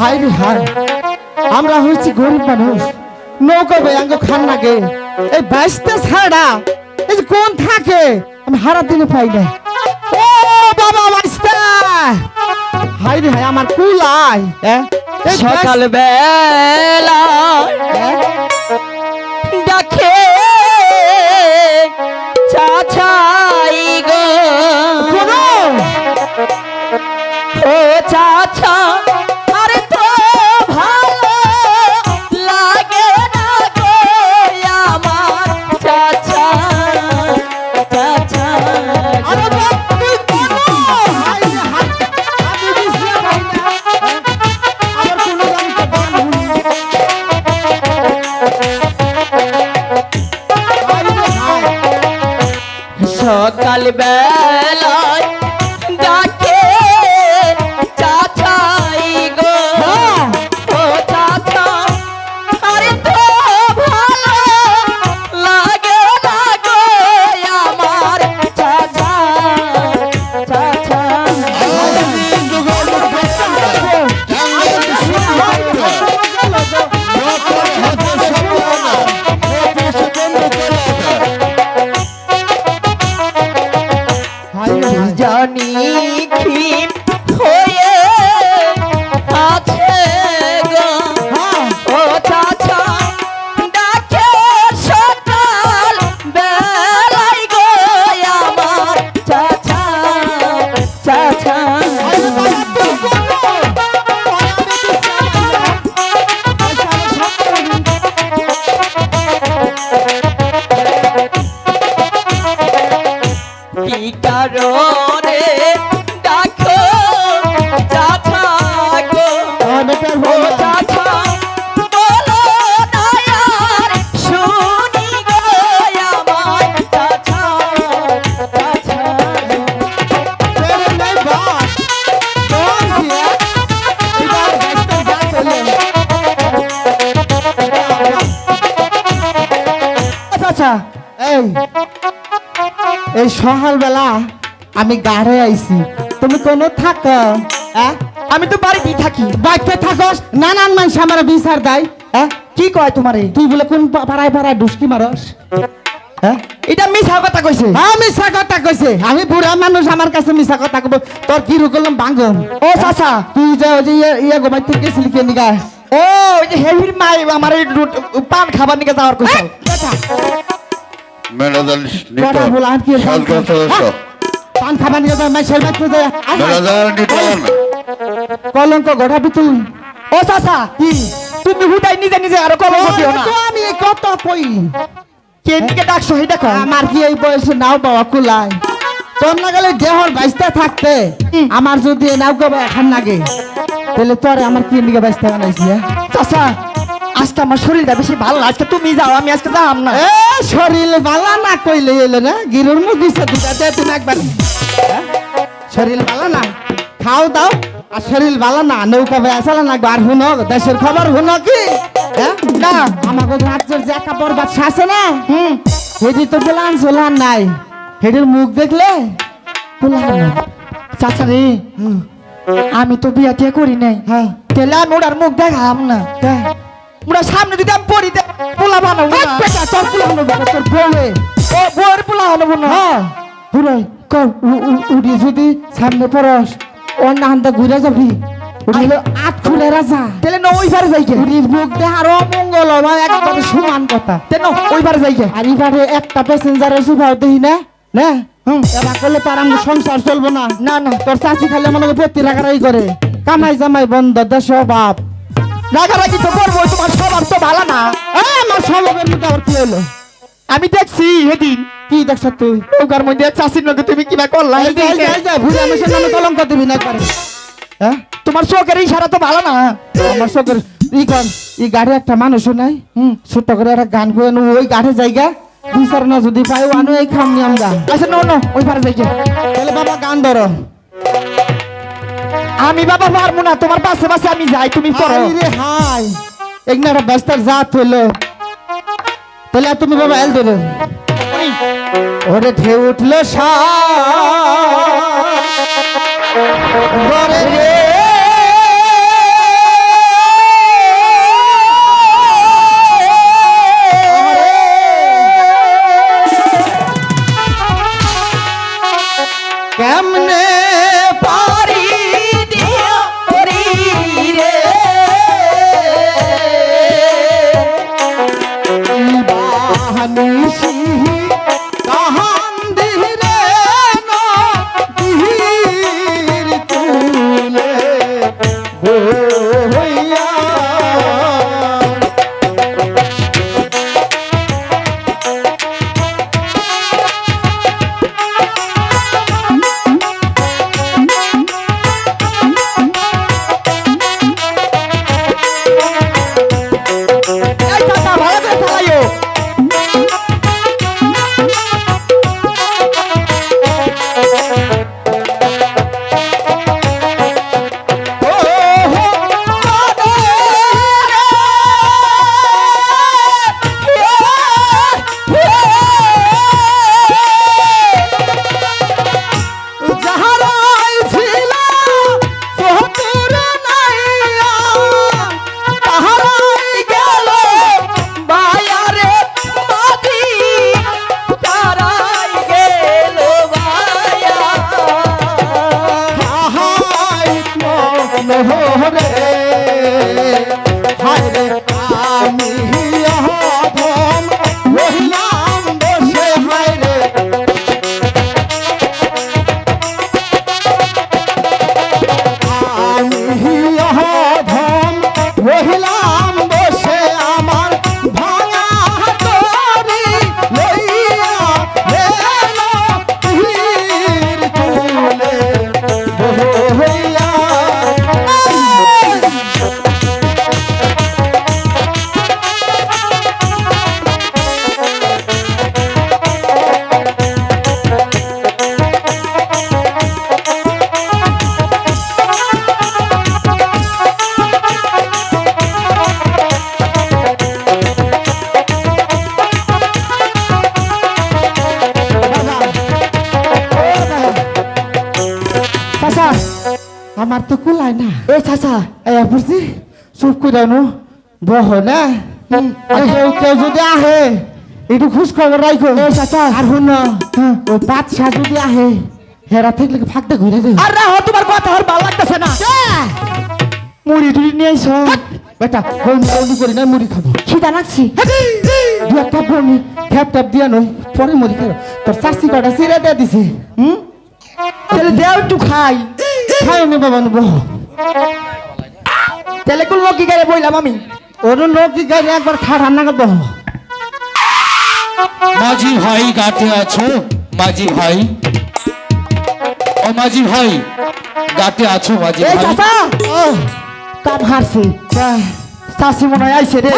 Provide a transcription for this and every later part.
High রে high আমরা হচ্ছি গরিব মানুষ। নৌকা বেয়াঙ্গ খান লাগে এই বাইশটা ছাড়া এই যে কোন থাকে আমি হারা দিনে পাই না। ও বাবা বাইশটা! হাই রে হাই আমার কুলাই সকাল বেলা হ্যাঁ? সকাল বেলায় জানি এই এই সকালবেলা আমি গাড়ে আইছি। তুমি কোনো থাকো হ্যাঁ আমি তো বাড়িতেই থাকি। বাইকে থাকস? নানান মানুষ আমার বিচার দেয় হ্যাঁ কি কয় তোমারে? তুই বলে কোন পাড়ায় পাড়ায় ডুসকি মারস? হ্যাঁ এটা মিছা কথা কইছে। হ্যাঁ মিশা কথা কইছে। আমি বুড়া মানুষ আমার কাছে মিশা কথা কব। তোর কি রকম বাঙ্গন? ও চাচা তুই যে ওই যে ইয়ে- গোবাই থেকে গেছিলি কে নিগা ও ওই যে হেভির মাই আমার পান খাবার নিকে যাওয়ার কইছে। কি সাজগা সদস্য। পান খাবার নিয়ে নিটন কলঙ্ক তুই ও চাচা কি? তুমি হুদাই নিজে নিজে আরও কলম দিও না। আমি কত কই? কে নিকে ডাকছো এটা কয় আমার কি এই বয়সে? নাও বাবা কুলাই তোর না গেলে দেহর বাইসতে থাকতে। আমার যদি নাও গবা এখন নাগে তাহলে তোরে আমার কি নিকে বাইসতে বানাইছি হ্যাঁ? চাচা আজকে আমার শরীরটা বেশি ভালো না। আজকে তুমি যাও আমি আজকে যাম না। এ শরীর বালা না কইলে এলো না গিরুর মুখ দিছে দুটা দে তুমি একবার। হ্যাঁ? শরীর বালা না? খাও দাও। আর শরীর বালা না নৌকা বে আসালা না আর হুনো দেশের খবর হুনো কি? হ্যাঁ? না আমাকে রাজ্যের যে একা বরবাদ আছে না? হুম? হেডি তো বলান সোলান নাই। হেডির মুখ দেখলে বলান না চাচা রে আমি তো বিয়া টিয়া করি নাই। হ্যাঁ। তাহলে আমি ওটার মুখ দেখাম না। হ্যাঁ সামনে যদি আমি পড়ি পোলা বানাবো এই না বেটা তোর পুলানো বেটা তোর বলে ও বউয়ের পোলা বানাবো না। হ্যাঁ। হুরাই কর উড়ি যদি সামনে পড়স। ওর না হান্তা ঘুরে যাবি। উড়ি হলো আট খুলে রাজা। তাহলে ন ওই পারে যাই কে উড়ির মুখ দেহ আর অমঙ্গল হবে একবারে সমান কথা। তেন ওই পারে যাই কে আর এবারে একটা প্যাসেঞ্জারের সুভাও দেখি না না? হুম। এবার করলে তার আমার সংসার চলবো না। না না। তোর চাষি খালে মনে হয় পেটি রাখারাই করে। কামাই জামাই বন্ধ দেশ বাপ রাগারাগি তো করব তোমার স্বভাব তো ভালো না। এই আমার স্বভাবের মধ্যে আবার কি হলো? আমি দেখছি সেদিন কি দেখছ তুই? ওকার মধ্যে চাষির নকে তুমি কিবা করলা এই এই এই ভুলে আমার নামে কলঙ্ক দিবি না হ্যাঁ তোমার চোখের ইশারা তো ভালো না। আমার চোখের ই কর ই গাড়ি একটা মানুষও নাই হুম? ছোট্ট করে একটা গান করে ওই গাড়ি জায়গা। দুই চার না যদি পাই আনো এই খাম নি আমরা আচ্ছা নো নো ওই পারে যাই তাহলে বাবা গান ধরো। আমি বাবা পারব না তোমার পাশে পাশে আমি যাই তুমি করো রে হাই। একনা একটা ব্যস্তার জাত হইল। তাহলে তুমি বাবা এল ধরে। ওরে ঢেউ উঠল সরে কেমনে এই চাচা এই বুঝছি চুপ করে নো? বহ না? কেউ যদি আহে একটু খোঁজ খবর রাখো এই চাচা আর শুন ওই বাদশাহ যদি আহে হেরা থাকলে ফাঁকতে ঘুরে দেবে আর রাহো তোমার কথা আর ভালো লাগতেছে না। মুড়ি টুড়ি নিয়ে আইসো বেটা বমি বমি করি না মুড়ি খাব। খিদা লাগছি। দু একটা বমি ট্যাপ ট্যাপ দিয়া নই পরে মুড়ি খাব তোর চাষি কটা সিরা দিয়ে দিছে। হুম? তাহলে দেও একটু খাই। খাই নি বাবা বহ তাহলে কোন লোক কি গাড়ি বইলাম আমি? ওর লোক কি গাড়ি একবার খা রান্না করে বহ মাঝি ভাই গাতে আছো? মাঝি ভাই। ও মাঝি ভাই গাতে আছো মাঝি ভাই? চাচা! কাম হারছে। চাষি মনে হয় আইসে রে।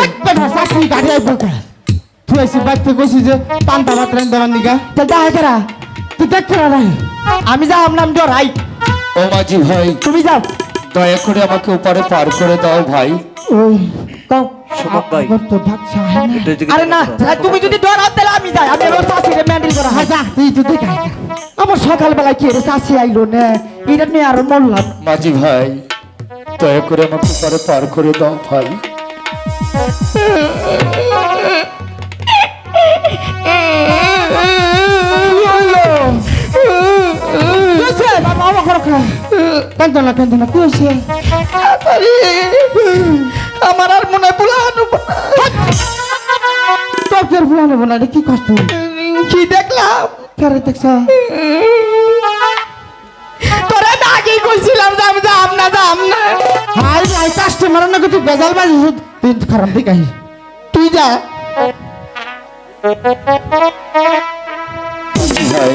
চাষি গাড়ি আইব কা? তুই আইসি বাইতে কইছি যে পান্তা ভাত রান দেওয়ার নিগা তাহলে দেখা কেরা? তুই দেখ নাই। আমি যাও নাম ডরাই ও মাঝি ভাই। তুমি যাও। দয়া করে আমাকে ওপারে পার করে দাও ভাই। ওই কও সুমন ভাই। তো বাচ্চা হয় না। আরে না তুমি যদি ডরাও তাহলে আমি যাই। আমি এবার চাষিরে ম্যান্ডেল করা হয় তুই তো দেখ আমার সকালবেলা কি রে চাষি আইলো না? এটা নিয়ে আরও মরলাম। মাঝি ভাই দয়া করে আমাকে ওপারে পার করে দাও ভাই। করো কান্দো না কান্দো না কইছে আমার আর মনে হয় পুলানো তোর ফের ভুলা নেব না কি কষ্ট কি দেখলাম? কারে দেখছ? তোরা না আগেই কইছিলাম যে যাম না যাম না। হাই হাই কাস্টমার না তুই বেজাল বাজি খারাপ দিক তুই যা। ভাই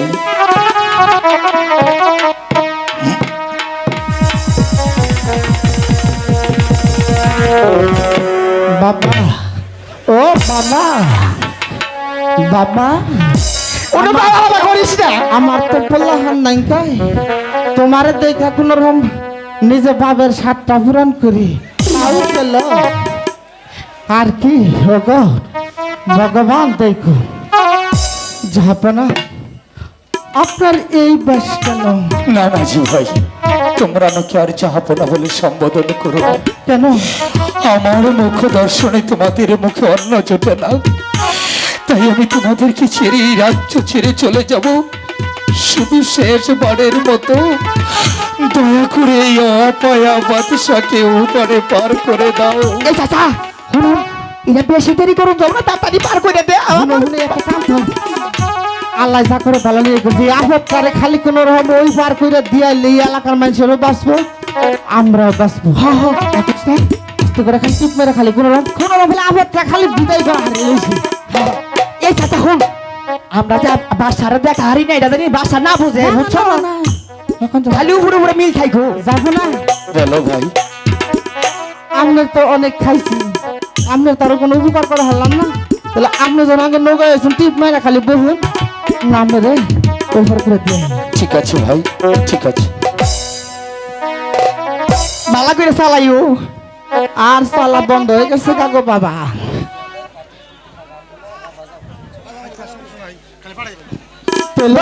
বাবা। ও বাবা। বাবা। ওটা বাবা বাবা করিস না। আমার তো পোল্লাহান নাই কাই তোমারে দেখা কোন রকম নিজে বাবের সাতটা পূরণ করি। আর কি হোক ভগবান দেখো। যাবে না আপনার এই বেশ কেন না ভাই। তোমরা আমাকে আর চাহাপনা বলে সম্বোধন করো। কেন? আমার মুখ দর্শনে তোমাদের মুখে অন্ন জোটে না। তাই আমি তোমাদেরকে ছেড়ে এই রাজ্য ছেড়ে চলে যাব। শুধু শেষ বারের মতো। দয়া করে এই অপয়া বাদশাকে উপরে পার করে দাও। চাচা এটা বেশি দেরি করুন যাও না তাড়াতাড়ি পার করে দে একটা কর। আল্লাহ যা করে ভালো নিয়ে গেছে। আপদ করে খালি কোন রকম ওই পার করে দিয়ে এই এলাকার মানুষেরও বাঁচবো আমরাও বাঁচবো। হা হা করে খালি টিপ মেরে খালি কোনো রকম কোনো রকম আপদটা খালি বিদায় করা হারিয়ে লইছি এই চাচা হন আমরা যে বাসারে দেখা হারি না এটা জানি বাসা না বুঝে বুঝছ না? এখন তো খালি উপরে উপরে মিল থাইকো। যাব না। বলো ভাই। আপনার তো অনেক খাইছি। আপনার তারও কোনো উপকার করা হলাম না। তাহলে আপনি যখন আগে নৌকায় আছেন টিপ মেরে খালি বহুন নামে রে ওভার করে দিয়ে ঠিক আছে ভাই ঠিক আছে। মালা করে চালাইও। আর সালা বন্ধ হয়ে গেছে কাগো বাবা।